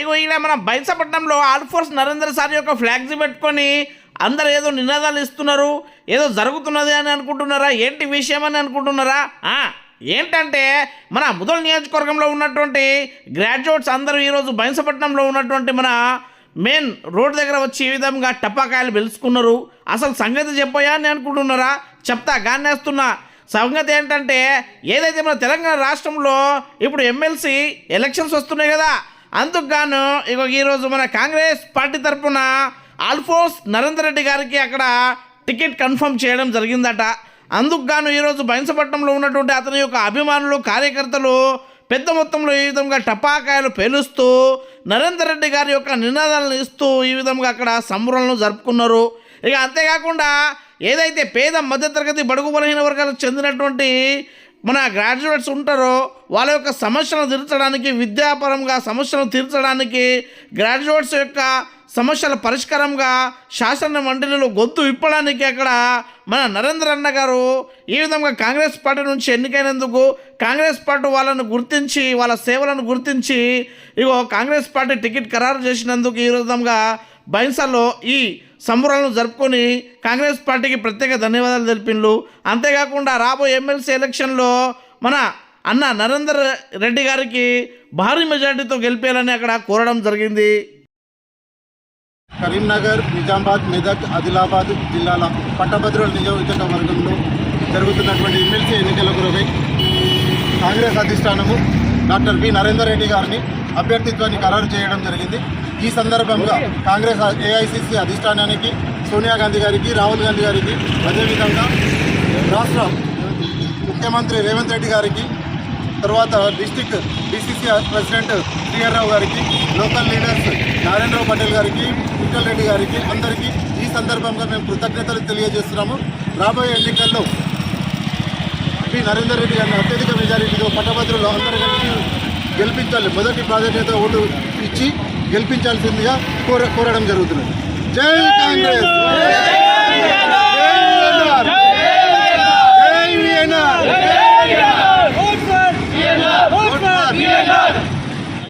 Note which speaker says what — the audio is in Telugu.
Speaker 1: ఇగో ఇలా మన బైసపట్నంలో ఆల్ఫోర్స్ నరేంద్ర సార్ యొక్క ఫ్లాగ్స్ పెట్టుకొని అందరు ఏదో నినాదాలు ఇస్తున్నారు ఏదో జరుగుతున్నది అని అనుకుంటున్నారా? ఏంటి విషయం అని అనుకుంటున్నారా? ఏంటంటే మన ముదల్ నియోజకవర్గంలో ఉన్నటువంటి గ్రాడ్యుయేట్స్ అందరూ ఈరోజు బైంసపట్నంలో ఉన్నటువంటి మన మెయిన్ రోడ్ దగ్గర వచ్చి ఈ విధంగా టపాకాయలు పిలుచుకున్నారు. అసలు సంగతి చెప్పయా అని అనుకుంటున్నారా? చెప్తా గానేస్తున్నా సంగతి ఏంటంటే ఏదైతే మన తెలంగాణ రాష్ట్రంలో ఇప్పుడు ఎమ్మెల్సీ ఎలక్షన్స్ వస్తున్నాయి కదా అందుకుగాను ఇక ఈరోజు మన కాంగ్రెస్ పార్టీ తరఫున ఆల్ఫోన్స్ నరేందర్ రెడ్డి గారికి అక్కడ టికెట్ కన్ఫర్మ్ చేయడం జరిగిందట. అందుకుగాను ఈరోజు బైంసపట్నంలో ఉన్నటువంటి అతని యొక్క అభిమానులు కార్యకర్తలు పెద్ద మొత్తంలో ఈ విధంగా టపాకాయలు పేలుస్తూ నరేందర్ రెడ్డి గారి యొక్క నినాదాలను ఇస్తూ ఈ విధంగా అక్కడ సంబరాలను జరుపుకున్నారు. ఇక అంతేకాకుండా ఏదైతే పేద మధ్యతరగతి బడుగు బలహీన వర్గాలకు చెందినటువంటి మన గ్రాడ్యుయేట్స్ ఉంటారో వాళ్ళ యొక్క సమస్యలను తీర్చడానికి విద్యాపరంగా సమస్యలను తీర్చడానికి గ్రాడ్యుయేట్స్ యొక్క సమస్యల పరిష్కారంగా శాసన మండలిలో గొంతు విప్పడానికి అక్కడ మన నరేంద్ర అన్న గారు ఈ విధంగా కాంగ్రెస్ పార్టీ నుంచి ఎన్నికైనందుకు కాంగ్రెస్ పార్టీ వాళ్ళను గుర్తించి వాళ్ళ సేవలను గుర్తించి ఇగో కాంగ్రెస్ పార్టీ టికెట్ ఖరారు చేసినందుకు ఈ విధంగా బైన్సాలో ఈ సంబరాలను జరుపుకొని కాంగ్రెస్ పార్టీకి ప్రత్యేక ధన్యవాదాలు తెలిపిండ్రు అంతేకాకుండా రాబోయే ఎమ్మెల్సీ ఎలక్షన్లో మన అన్న నరేందర్ రెడ్డి గారికి భారీ మెజార్టీతో గెలిపేయాలని అక్కడ కోరడం జరిగింది.
Speaker 2: కరీంనగర్ నిజామాబాద్ మెదక్ ఆదిలాబాద్ జిల్లాల పట్టభద్రుల నియోజకవర్గంలో జరుగుతున్నటువంటి ఎమ్మెల్సీ ఎన్నికల గురవై కాంగ్రెస్ అధిష్టానము డాక్టర్ బి నరేందర్ రెడ్డి గారిని అభ్యర్థిత్వాన్ని ఖరారు చేయడం జరిగింది. ఈ సందర్భంగా కాంగ్రెస్ ఏఐసిసి అధిష్టానానికి సోనియా గాంధీ గారికి రాహుల్ గాంధీ గారికి అదేవిధంగా రాష్ట్ర ముఖ్యమంత్రి రేవంత్ రెడ్డి గారికి తర్వాత district DCC president Srihar Rao గారికి లోకల్ లీడర్స్ నారాయణరావు పటేల్ గారికి విఠల్ రెడ్డి గారికి అందరికీ ఈ సందర్భంగా మేము కృతజ్ఞతలు తెలియజేస్తున్నాము. రాబోయే ఎన్నికల్లో పి నరేందర్ రెడ్డి గారిని అత్యధిక మెజారిటీతో పట్టభద్రులు అందరికీ గెలిపించాలి. మొదటి ప్రాధాన్యత ఓటు ఇచ్చి గెలిపించాల్సిందిగా కోర కోరడం జరుగుతున్నది. జై కాంగ్రెస్!